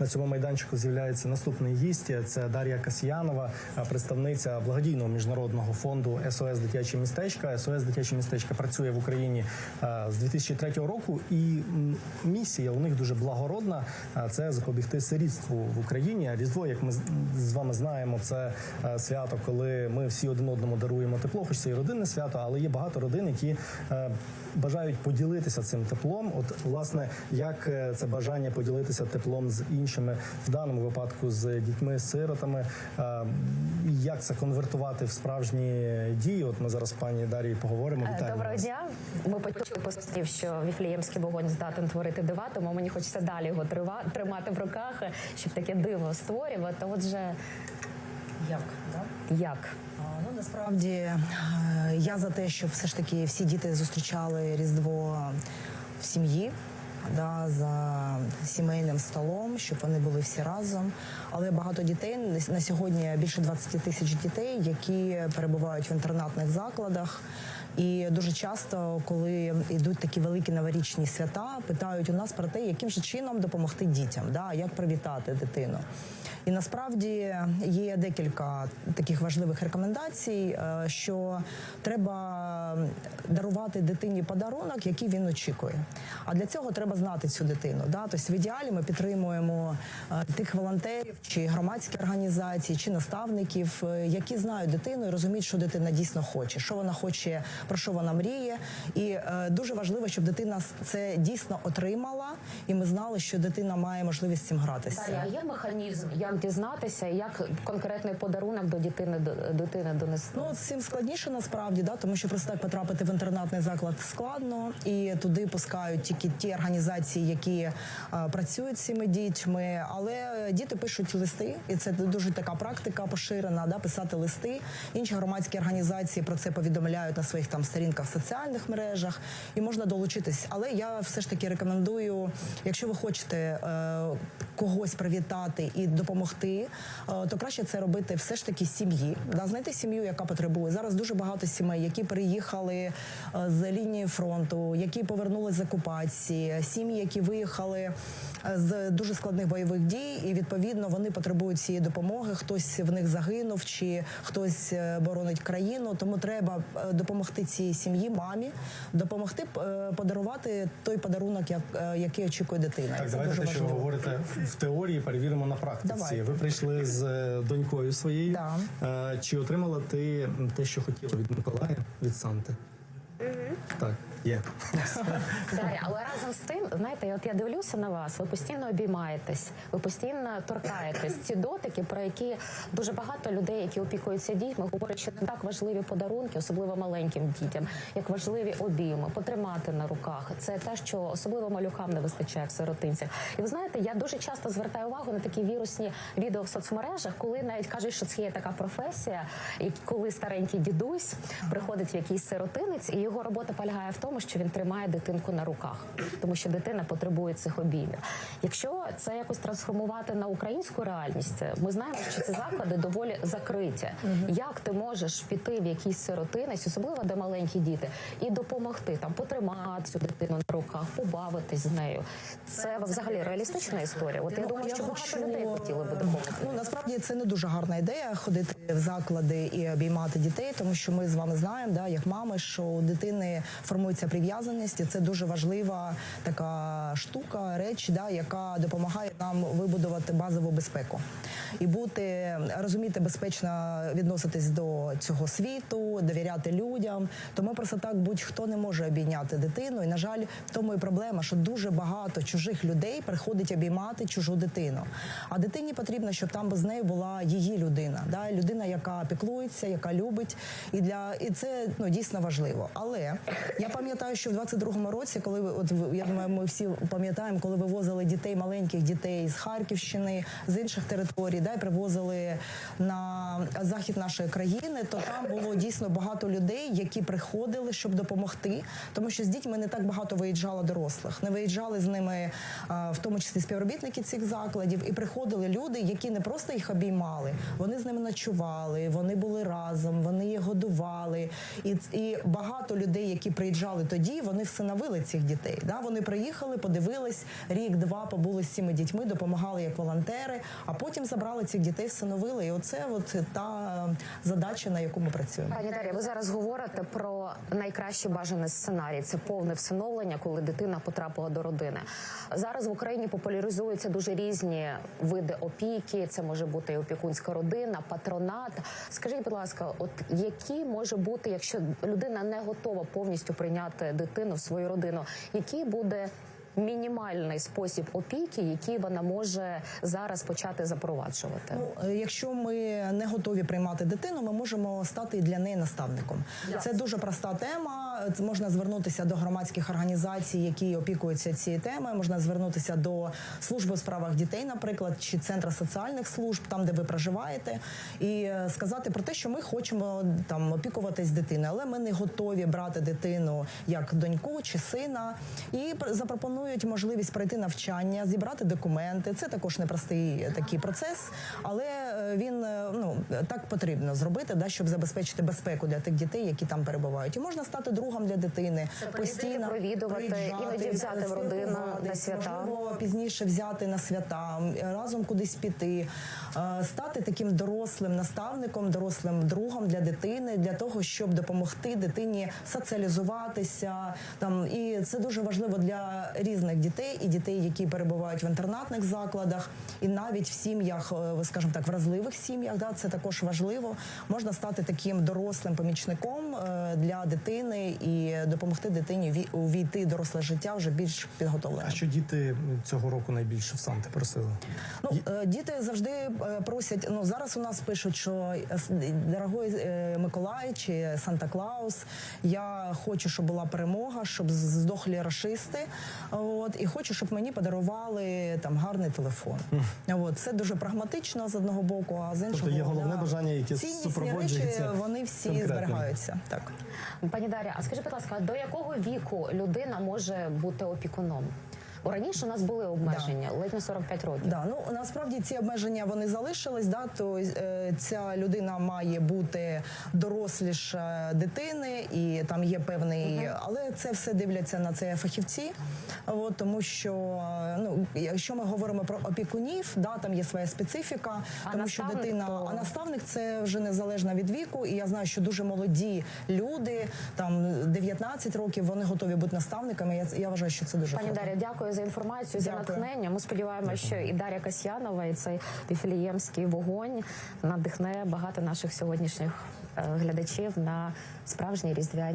на цьому майданчику з'являється наступний гість. Це Дар'я Касьянова, е, представниця благодійного міжнародного фонду СОС Дитячі містечка. СОС Дитячі містечка працює в Україні е, з 2003 року, і місія у них дуже благородна. е, Це запобігти сирітству в Україні. Різдво, як ми з- вами знаємо, це свято, коли ми всі один одному даруємо тепло, хоч це і родинне свято, але є багато родин, які бажають поділитися цим теплом. От власне, як це бажання поділитися теплом з іншими в даному випадку з дітьми, з сиротами, і як це конвертувати в справжні дії? От ми зараз з пані Дарії поговоримо. Е, Вітаємо Доброго вас. дня. Ми почули постів, що віфліємський вогонь здатен творити дива, тому мені хочеться далі його тримати в руках, щоб таке диво створювати. Отже, Як? Да? як? Ну насправді е, я за те, щоб все ж таки всі діти зустрічали Різдво в сім'ї. Да, за сімейним столом, щоб вони були всі разом. Але багато дітей на сьогодні більше 20 тисяч дітей, які перебувають в інтернатних закладах. І дуже часто, коли йдуть такі великі новорічні свята, питають у нас про те, яким же чином допомогти дітям, да, як привітати дитину. І насправді є декілька таких важливих рекомендацій, е, що треба дарувати дитині подарунок, який він очікує. А для цього треба знати цю дитину. Да? Тобто в ідеалі ми підтримуємо е, тих волонтерів чи громадські організації, чи наставників, е, які знають дитину і розуміють, що дитина дійсно хоче, що вона хоче, про що вона мріє. І е, дуже важливо, щоб дитина це дійсно отримала, і ми знали, що дитина має можливість з цим гратися. Дар'я, а є механізм, як дізнатися, як конкретний подарунок до дитини до дитини донести? Ну, цим складніше насправді, да, тому що просто так потрапити в інтернатний заклад складно, і туди пускають тільки ті організації, які е, працюють з цими дітьми. Але діти пишуть листи, і це дуже така практика поширена, да, писати листи. Інші громадські організації про це повідомляють на своїх там сторінках в соціальних мережах, і можна долучитись. Але я все ж таки рекомендую, якщо ви хочете е, когось привітати і допомогти, е, то краще це робити все ж таки сім'ї. Да, знайти сім'ю, яка потребує. Зараз дуже багато сімей, які переїхали е, з лінії фронту, які повернулися з окупації, сім'ї, які виїхали е, з дуже складних бойових дій, і відповідно вони потребують цієї допомоги. Хтось в них загинув, чи хтось е, боронить країну. Тому треба е, допомогти цій сім'ї, мамі, допомогти е, подарувати той подарунок, як, е, який очікує дитина. Так, Це давайте те, що ви говорите в теорії, перевіримо на практиці. Давай. Ви прийшли з е, донькою своєю. Да. Чи отримала ти те, що хотіла від Миколая, від Санти? Так, є. Дар'я, але разом з тим, знаєте, от я дивлюся на вас, ви постійно обіймаєтесь, ви постійно торкаєтесь. Ці дотики, про які дуже багато людей, які опікуються дітьми, говорять, що не так важливі подарунки, особливо маленьким дітям, як важливі обійми, потримати на руках. Це те, що особливо малюкам не вистачає в сиротинцях. І ви знаєте, я дуже часто звертаю увагу на такі вірусні відео в соцмережах, коли навіть кажуть, що це є така професія, і коли старенький дідусь приходить в якийсь сиротинець, і його робота полягає в тому, що він тримає дитинку на руках, тому що дитина потребує цих обіймів. Якщо це якось трансформувати на українську реальність, ми знаємо, що ці заклади доволі закриті. Як ти можеш піти в якийсь сиротинець, особливо де маленькі діти, і допомогти там потримати цю дитину на руках, побавитись з нею? Це взагалі реалістична історія. От я Ну, думаю, що багато людей хотіли би допомогти. Ну насправді це не дуже гарна ідея ходити в заклади і обіймати дітей, тому що ми з вами знаємо, да, як мами, що у дитини формується прив'язаність, і це дуже важлива така штука, реч, да, яка допомагає нам вибудувати базову безпеку і бути розуміти безпечно відноситись до цього світу, довіряти людям. Тому просто так будь-хто не може обійняти дитину. І на жаль, в тому і проблема, що дуже багато чужих людей приходить обіймати чужу дитину. А дитині потрібно, щоб там з нею була її людина, да? людина, яка піклується, яка любить, і для і це ну дійсно важливо. Але я пам'ятаю, що в 22-му році, коли от я думаю, ми всі пам'ятаємо, коли вивозили дітей, маленьких дітей з Харківщини, з інших територій, да, привозили на захід нашої країни, то там було дійсно багато людей, які приходили, щоб допомогти, тому що з дітьми не так багато виїжджало дорослих. Не виїжджали з ними, в тому числі співробітники цих закладів, і приходили люди, які не просто їх обіймали, вони з ними ночували, вони були разом, вони їх годували. І, і багато людей, які приїжджали тоді, вони всиновили цих дітей. Да? Вони приїхали, подивились рік-два, побули з цими дітьми, допомагали як волонтери, а потім забрали цих дітей, всиновили. І оце от та е, задача, на яку ми працюємо. Пані Дар'я, ви зараз говорите про найкращий бажаний сценарій. Це повне всиновлення, коли дитина потрапила до родини. Зараз в Україні популяризуються дуже різні види опіки. Це може бути і опікунська родина, патронат. Скажіть, будь ласка, от які може бути, якщо людина не готова повністю прийняти дитину в свою родину, який буде мінімальний спосіб опіки, який вона може зараз почати запроваджувати? Ну, е, якщо ми не готові приймати дитину, ми можемо стати для неї наставником. Це дуже проста тема. Це можна звернутися до громадських організацій, які опікуються цією темою. Можна звернутися до служби у справах дітей, наприклад, чи центру соціальних служб, там де ви проживаєте, і е, сказати про те, що ми хочемо там опікуватись дитиною, але ми не готові брати дитину як доньку чи сина, і пр- запропонують можливість пройти навчання, зібрати документи. Це також непростий такий процес, але е, він е, ну так потрібно зробити, да, щоб забезпечити безпеку для тих дітей, які там перебувають. І можна стати другом для дитини, приїздити, провідувати, іноді взяти в родину на свята. можливо, пізніше взяти на свята, разом кудись піти, е, стати таким дорослим наставником, дорослим другом для дитини, для того, щоб допомогти дитині соціалізуватися. Там і це дуже важливо для різних дітей, і дітей, які перебувають в інтернатних закладах, і навіть в сім'ях, е, скажімо так, вразливих сім'ях. Да, це також важливо. Можна стати таким дорослим помічником е, для дитини і допомогти дитині ві- увійти в доросле життя вже більш підготовленим. А що діти цього року найбільше в Санти просили? Ну, е, діти завжди е, просять. Ну зараз у нас пишуть, що дорогой Миколай чи Санта Клаус. Я хочу, щоб була перемога, щоб здохлі рашисти. От і хочу, щоб мені подарували там гарний телефон. От це дуже прагматично з одного боку, а з іншого є головне да. бажання, яке Ціннісні речі, вони всі конкретно. зберігаються. Так. Пані Дар'я, а скажіть, будь ласка, до якого віку людина може бути опікуном? Бо раніше у нас були обмеження, ледь не 45 років. Да, ну насправді ці обмеження вони залишились. Да, то е, ця людина має бути доросліша дитини, і там є певний, але це все дивляться на це фахівці. От, тому що ну, якщо ми говоримо про опікунів, да, там є своя специфіка, А тому що дитина, то- а наставник це вже незалежно від віку. І я знаю, що дуже молоді люди, там 19 років, вони готові бути наставниками. Я, я вважаю, що це дуже Пані. Дар'я, дякую за інформацію, за Дякую. натхнення. Ми сподіваємося, що і Дар'я Касьянова, і цей віфліємський вогонь надихне багато наших сьогоднішніх е, глядачів на справжні різдвяні.